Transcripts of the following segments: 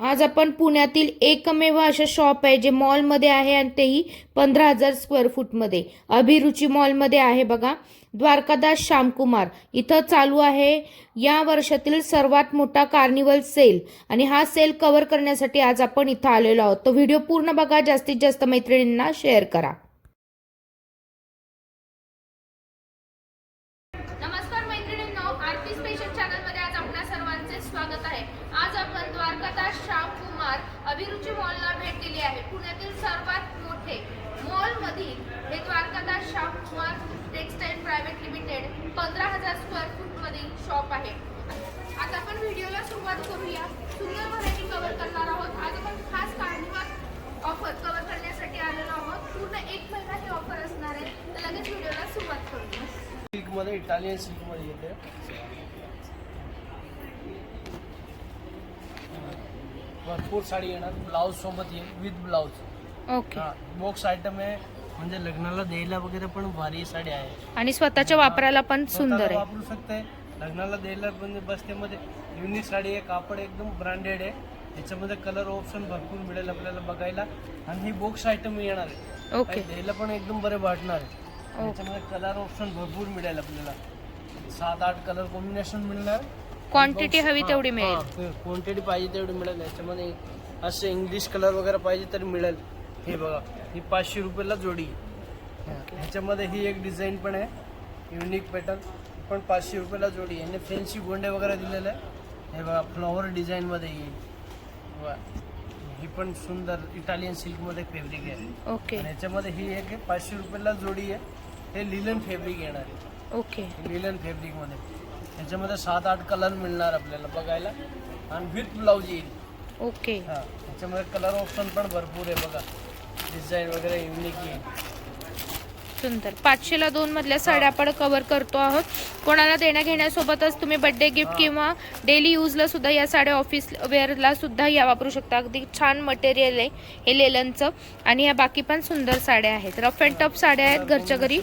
आज आपण पुण्यातील एकमेव असं शॉप आहे जे मॉलमध्ये आहे आणि तेही पंधरा हजार स्क्वेअर फूटमध्ये अभिरुची मॉलमध्ये आहे बघा. द्वारकादास श्यामकुमार. इथं चालू आहे या वर्षातील सर्वात मोठा कार्निवल सेल आणि हा सेल कव्हर करण्यासाठी आज आपण इथं आलेलो आहोत. तो व्हिडिओ पूर्ण बघा. जास्तीत जास्त मैत्रिणींना शेअर करा नमस्कार मैत्रिणींनो आरती स्पेशल चॅनलमध्ये आज आपल्या सर्वांचे स्वागत आहे आज आपण द्वारकादास श्यामकुमार अभिरुची मॉलला भेट दिली आहे पुण्यातील सर्वात मोठे मॉल मधील हे Dwarkadas Shyamkumar textile private limited पंधरा हजार स्क्वेअर फूट मधील शॉप आहे. आता आपण व्हिडिओला सुरुवात करूया. सुंदर व्हरायटी कव्हर करणार आहोत. आज आपण खास कार्निवल ऑफर कव्हर करण्यासाठी आलेलो आहोत. पूर्ण एक महिना ही ऑफर असणार आहे. तर लगेच व्हिडिओला सुरुवात करूया. सिल्कमध्ये इटालियन सिल्कमध्ये येते. भरपूर साडी येणार. ब्लाऊज सोबत येईल with blouse. Okay box item आहे. म्हणजे लग्नाला द्यायला वगैरे पण भारी साडी आहे. आणि स्वतःच्या वापराला पण सुंदर स्वतःला आहे. वापरू शकते. लग्नाला द्यायला म्हणजे बसतेमध्ये युनिक साडी आहे कापड एकदम ब्रँडेड आहे. त्याच्यामध्ये कलर ऑप्शन भरपूर मिळेल आपल्याला बघायला. आणि ही बॉक्स आयटम येणार आहे. ओके काही द्यायला पण एकदम बरे वाटणार आहे. त्याच्यामध्ये कलर ऑप्शन भरपूर मिळेल आपल्याला. सात आठ कलर कॉम्बिनेशन मिळणार. क्वांटिटी हवी तेवढी मिळेल. क्वांटिटी पाहिजे तेवढी मिळेल. याच्यामध्ये असे इंग्लिश कलर वगैरे पाहिजे तरी मिळेल. हे बघा. ही पाचशे रुपयाला जोडी. आहे. ह्याच्यामध्ये ही एक डिझाईन पण आहे. Unique pattern. पण पाचशे रुपयाला जोडी आहे. आणि फॅन्सी गोंडे वगैरे दिलेले आहे. हे बघा फ्लॉवर डिझाईनमध्ये येईल. ही. पण सुंदर इटालियन सिल्कमध्ये फॅब्रिक आहे. ओके आणि याच्यामध्ये ही एक पाचशे रुपयाला जोडी आहे. हे लिलन फॅब्रिक येणार आहे. ओके लिलन फॅब्रिकमध्ये याच्यामध्ये सात आठ कलर मिळणार आपल्याला बघायला. आणि विथ ब्लाऊज येईल. ओके हा. याच्यामध्ये कलर ऑप्शन पण भरपूर आहे बघा. डिझाईन वगैरे युनिक येईल सुंदर. पाचशेला दोन मधल्या साड्या आपण कव्हर करतो आहोत. कोणाला देण्या घेण्यासोबतच तुम्ही बर्थडे गिफ्ट किंवा डेली यूजला सुद्धा या साड्या ऑफिस वेअरला सुद्धा या वापरू शकता. अगदी छान मटेरियल आहे हे लेलनचं. आणि या बाकी पण सुंदर साड्या आहेत. रफ अँड टफ साड्या आहेत घरच्या घरी.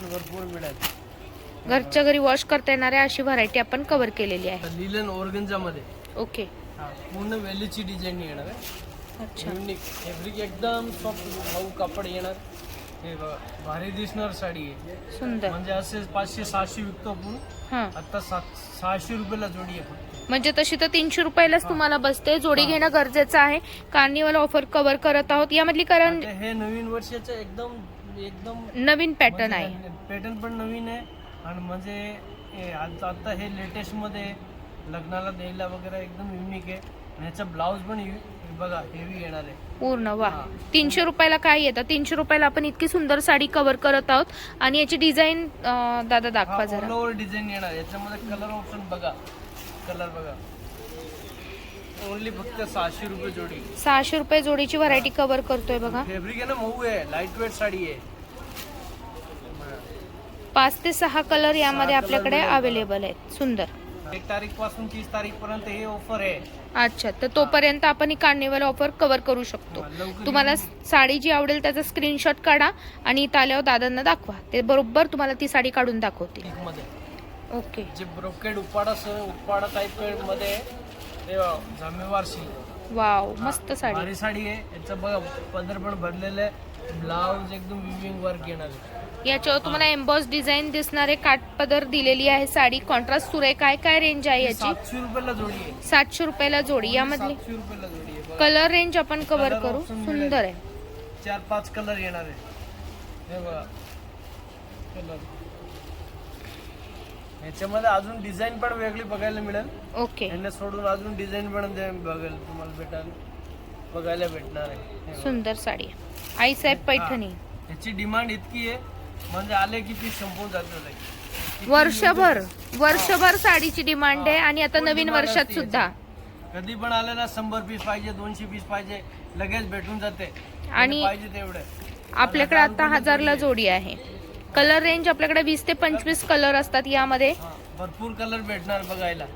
घरच्या घरी वॉश करता येणाऱ्या अशी व्हरायटी आपण कव्हर केलेली आहे. ओके पूर्ण वेलीची डिझाईन येणार आहे. अच्छा. युनिक फॅब्रिक एकदम सॉफ्ट भाऊ कापड येणार हे बघा भारी दिसणार साडी आहे सुंदर म्हणजे असे पाचशे सहाशे विकतो आपण हां आता सात सहाशे रुपयाला जोडी आहे फक्त म्हणजे तशी तर तीनशे रुपयालाच तुम्हाला बसते. जोडी घेणं गरजेचं आहे. कार्निवल ऑफर कव्हर करत आहोत. यामधली कारण आता हे नवीन वर्षाचं एकदम एकदम नवीन पॅटर्न आहे. पॅटर्न पण नवीन आहे. आणि म्हणजे हे आता आता हे लेटेस्टमध्ये. लग्नाला द्यायला वगैरे एकदम युनिक आहे. आणि याचा ब्लाऊज पण यु- बघा हेवी येणार आहे. पूर्ण वा. तीनशे रुपयाला काय येतं? तीनशे रुपयाला आपण इतकी सुंदर साडी कव्हर करत आहोत आणि याची डिझाईन दादा दाखवा जरा. ओव्हर डिझाईन येणार याच्यामध्ये कलर ऑप्शन बघा. कलर बघा. ओनली फक्त सहाशे रुपये जोडी. सहाशे रुपये जोडीची व्हरायटी कव्हर करतोय बघा. फॅब्रिक आहे ना मऊ आहे. लाइट वेट साडी आहे. पाच ते सहा कलर यामध्ये आपल्याकडे. अवेलेबल आहेत. सुंदर. एक तारीखपासून तीस तारीख पर्यंत हे ऑफर आहे. अच्छा तर तोपर्यंत आपण ही कार्निवल ऑफर कव्हर करू शकतो. हा, लवकर तुम्हाला साडी जी आवडेल त्याचा स्क्रीनशॉट काढा आणि इथं आल्यावर दादांना दाखवा. ते बरोबर तुम्हाला ती साडी काढून दाखवतील. मध्ये. ओके. जे ब्रोकेड उपाडा उपाडा टाईपमध्ये ते जामेवार सिल्क वाव मस्त साडी. भारी साडी आहे. याचं बघा पदर पण भरलेलं आहे. ब्लाऊज एकदम विविंग वर्क येणार आहे. याच्यावर तुम्हाला एम्बॉस डिझाईन दिसणारे काठपदर दिलेली आहे साडी कॉन्ट्रास्ट सुरेख आहे. काय रेंज आहे याची? सातशे रुपयाला जोडी यामधली? बघा. कलर रेंज आपण कव्हर करू. सुंदर आहे. चार पाच कलर येणार आहे. हे याच्यामध्ये अजून डिझाईन पण वेगळी बघायला मिळेल. ओके यांना सोडून अजून डिझाईन पण बघेल. तुम्हाला भेटाल. बघायला भेटणार आहे. सुंदर साडी आहे. आईसाहेब पैठणी. याची डिमांड इतकी आहे. म्हणजे आले की ती संपून जाते वर्षभर वर्षभर साडीची डिमांड आहे आणि आता नवीन वर्षात सुद्धा. कधी पण आले ना शंभर पीस पाहिजे दोनशे पीस पाहिजे लगेच भेटून जाते. आणि पाहिजे तेवढे. आपल्याकडे आता हजारला जोडी आहे. कलर रेंज आपल्याकडे वीस ते पंचवीस कलर असतात यामध्ये. भरपूर कलर भेटणार बघायला.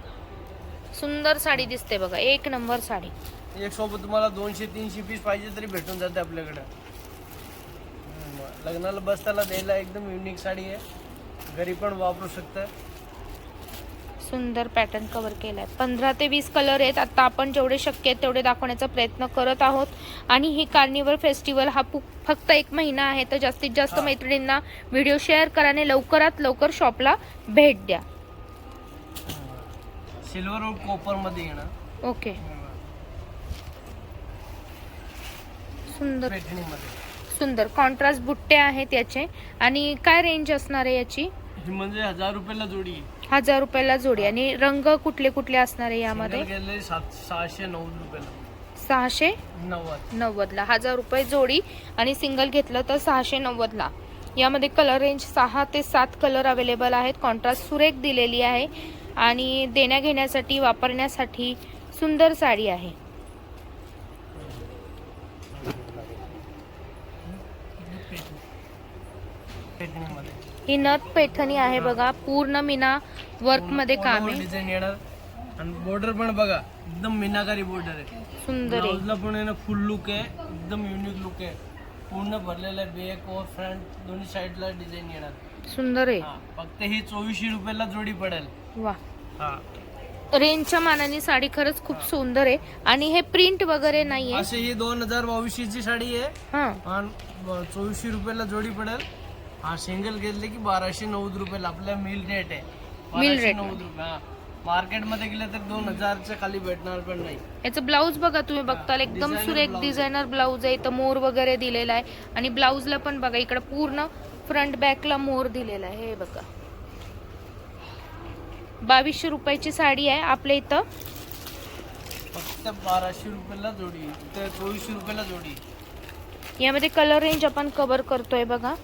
सुंदर साडी दिसते बघा एक नंबर साडी. एक सोबत तुम्हाला दोनशे तीनशे पीस पाहिजे तरी भेटून जाते आपल्याकडे. लग्नाला बसताना द्यायला एकदम युनिक साडी आहे. घरी पण वापरू शकता. सुंदर पॅटर्न कव्हर केलाय. पंधरा ते वीस कलर आहेत. आता आपण जेवढे शक्य आहेत तेवढे दाखवण्याचा प्रयत्न करत आहोत. आणि ही कार्निवल फेस्टिवल हा फक्त एक महिना आहे. तर जास्तीत जास्त. मैत्रिणींना व्हिडिओ शेअर करा आणि लवकरात लवकर शॉपला भेट द्या. सिल्वर कॉपरमध्ये येणार. ओके सुंदर. पैठणीमध्ये सुंदर. कॉन्ट्रास्ट बुट्टे आहेत याचे. आणि काय रेंज असणार आहे याची? ही म्हणजे हजार रुपयाला जोडी आहे. हजार रुपयाला जोडी. आणि रंग कुठले कुठले असणार आहे यामध्ये? Single गेलेली सात सहाशे नव्वद रुपयाला. सहाशे नव्वद. नव्वदला. हजार रुपये जोडी. आणि सिंगल घेतलं तर सहाशे नव्वदला. यामध्ये कलर रेंज सहा ते सात कलर अवेलेबल आहेत. कॉन्ट्रास्ट सुरेख दिलेली आहे. आणि देण्या घेण्यासाठी वापरण्यासाठी सुंदर साडी आहे. ही नथ पैठणी आहे बघा पूर्ण मीना वर्कमध्ये काम. आहे डिझाईन येणार. आणि बॉर्डर पण बघा एकदम मीनाकारी बॉर्डर आहे. सुंदर आहे. ब्लाऊजला पण आहे ना फुल लुक आहे एकदम युनिक लुक आहे. पूर्ण भरलेलं आहे बॅक और फ्रंट दोन्ही साईडला डिझाईन येणार. सुंदर आहे. हा फक्त ही चोवीसशे रुपयाला जोडी पडेल. वा. हा. रेंजच्या मानाने साडी खरंच खूप सुंदर आहे. आणि हे प्रिंट वगैरे नाहीये. अशी ही दोन हजार बावीसशेची साडी आहे. हा. आणि चोवीसशे रुपयाला जोडी पडेल. हा सिंगल घेतले की बाराशे नव्वद रुपयाला. आपल्या मिल रेट आहे. बाराशे rate. नव्वद रुपये हा. मार्केटमध्ये गेलं तर दोन हजारच्या खाली भेटणार पण नाही. याचं ब्लाऊज बघा तुम्ही बघताल एकदम designer सुरेख blouse. डिझायनर ब्लाऊज आहे. इथं मोर वगैरे दिलेला आहे. आणि ब्लाऊजला पण बघा इकडे पूर्ण फ्रंट बॅकला मोर दिलेला आहे. हे बघा. बावीसशे रुपयाची साडी आहे आपल्या इथं. फक्त बाराशे रुपयाला जोडी. तर चोवीसशे रुपयाला जोडी. यामध्ये कलर रेंज आपण कव्हर करतोय बघा.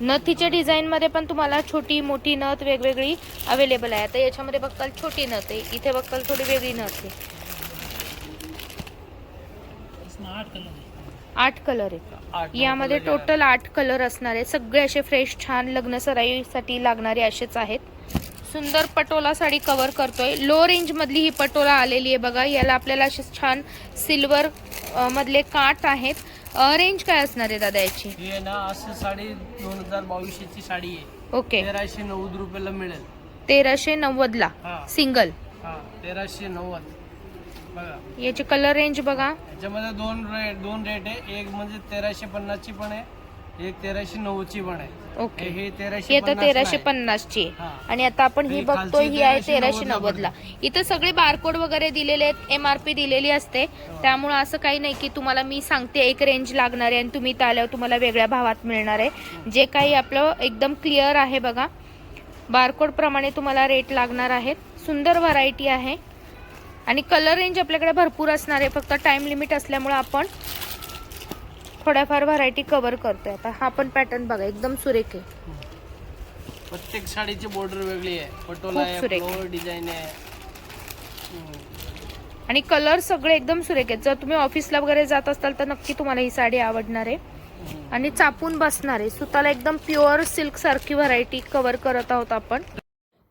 नथीच्या डिझाईन मध्ये पण तुम्हाला छोटी मोठी नथ वेगवेगळी अवेलेबल आहे. आता याच्यामध्ये बघताल छोटी नथ आहे. इथे बघताल थोडी वेगळी नथ आहे. आठ कलर आहे. यामध्ये टोटल आठ कलर असणार आहे सगळे असे फ्रेश छान लग्न सराईसाठी लागणारे असेच आहेत. सुंदर पटोला साडी कव्हर करतोय. लो रेंज मधली ही पटोला आलेली आहे बघा. याला आपल्याला असे छान सिल्वर मधले काठ आहेत. रेंज काय असणार आहे दादा याची? ही आहे ना असं साडी दोन हजार बावीसशेची साडी आहे. ओके. तेराशे नव्वद रुपयाला मिळेल. तेराशे नव्वदला? हा. सिंगल हा तेराशे नव्वद. बघा. याची कलर रेंज बघा. याच्यामध्ये दोन रेट दोन रेट आहे. एक म्हणजे तेराशे पन्नासची पण आहे. एक तेराशे नव्वदची पण आहे. ओके. हे तेराशे ही आता पन्नासला तेराशे. पन्नासची. हा. आणि आता आपण ही ही बघतोय खालची ही आहे तेराशे नव्वदला. नव्वदला इथं सगळे बारकोड वगैरे दिलेले आहेत एम आर पी दिलेली असते. त्यामुळे असं काही नाही की तुम्हाला मी सांगते एक रेंज लागणार आहे आणि तुम्ही इथं आल्यावर तुम्हाला वेगळ्या भावात मिळणार आहे. जे काही आपलं एकदम क्लिअर आहे बघा. बारकोड प्रमाणे तुम्हाला रेट लागणार आहेत. सुंदर व्हरायटी आहे. आणि कलर रेंज आपल्याकडे भरपूर असणार आहे. फक्त टाइम लिमिट असल्यामुळे आपण थोड्याफार व्हरायटी कव्हर करतोय. आता हा पण पॅटर्न बघा एकदम सुरेख आहे. प्रत्येक साडीची बॉर्डर वेगळी आहे. पटोला खूप आहे सुरेख. डिझाईन आहे. हम्म. आणि कलर सगळे एकदम सुरेख आहेत. जर तुम्ही ऑफिसला वगैरे जात असाल तर नक्की तुम्हाला ही साडी आवडणार आहे. हम्म. आणि चापून बसणार आहे. सुताला एकदम प्युअर सिल्क सारखी व्हरायटी कव्हर करत आहोत आपण.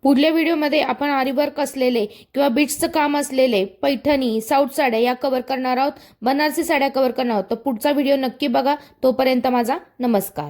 पुढल्या व्हिडिओमध्ये आपण आरीवर्क असलेले किंवा बीट्सचं काम असलेले पैठणी साऊथ साड्या या कव्हर करणार आहोत. बनारसी साड्या कव्हर करणार आहोत. तर पुढचा व्हिडिओ नक्की बघा. तोपर्यंत माझा नमस्कार.